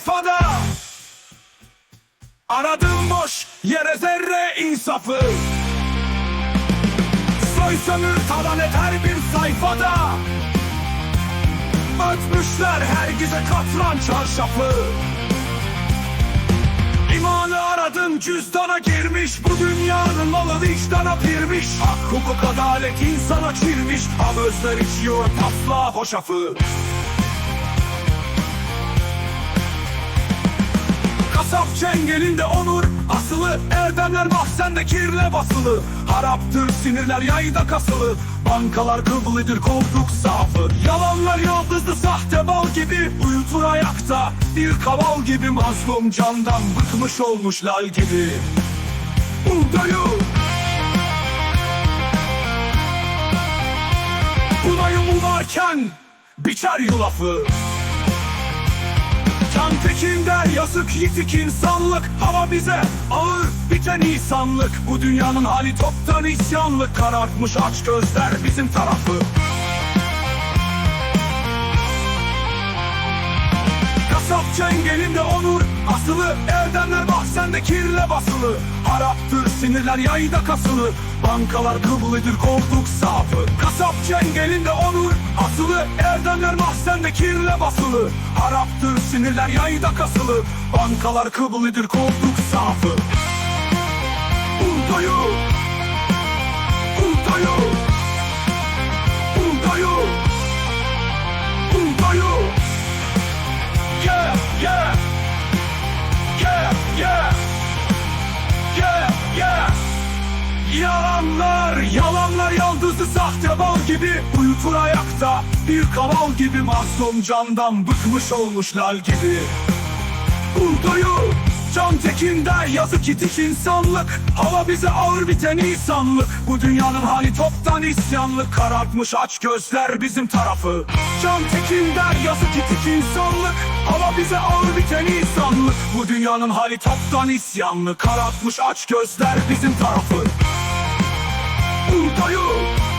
sayfada. Aradım boş yere zerre insafı. Soy sömür talan et her bir sayfada. Ötmüşler her gece katran çarşafı. İmanı aradın cüzdana girmiş. Bu dünyanın malı vicdana pirmiş. Hak hukuk adalet insana çirmiş Hamözler içiyor tasla hoşafı Kasap çengelinde onur asılı. Erdemler mahzende kirle basılı. Haraptır sinirler yayda kasılı. Bankalar kıblidir koltuk safı. Yalanlar yıldızlı sahte bal gibi. Uyutur ayakta bir kaval gibi. Mazlum candan bıkmış olmuş lal gibi. Buğdayı. Bunayım ularken biçer yulafı Tekin der yazık yitik insanlık. Hava bize ağır biten insanlık. Bu dünyanın hali toptan isyanlık. Karartmış aç gözler bizim tarafı. Kasap çengelinde onur asılı. Erdemler mahzende kirle basılı. Haraptır sinirler yayda kasılı. Bankalar kıblidir koltuk safı Kasap çengelinde onur Erdemler mahzende kirle basılı. Haraptır sinirler yayda kasılı. Bankalar kıblidir koltuk safı. Buğdayı Buğdayı Buğdayı Buğdayı Yeah, yeah. Yeah, yeah. Yeah, yeah. Yalanlar, bal gibi Uyutur ayakta bir kaval gibi Masum candan bıkmış olmuş lal gibi. Buğdayı Can Tekin'de yazık itik insanlık. Hava bize ağır biten insanlık. Bu dünyanın hali toptan isyanlık. Karartmış aç gözler bizim tarafı. Can Tekin'de yazık itik insanlık. Hava bize ağır biten insanlık. Bu dünyanın hali toptan isyanlık. Karartmış aç gözler bizim tarafı. Buğdayı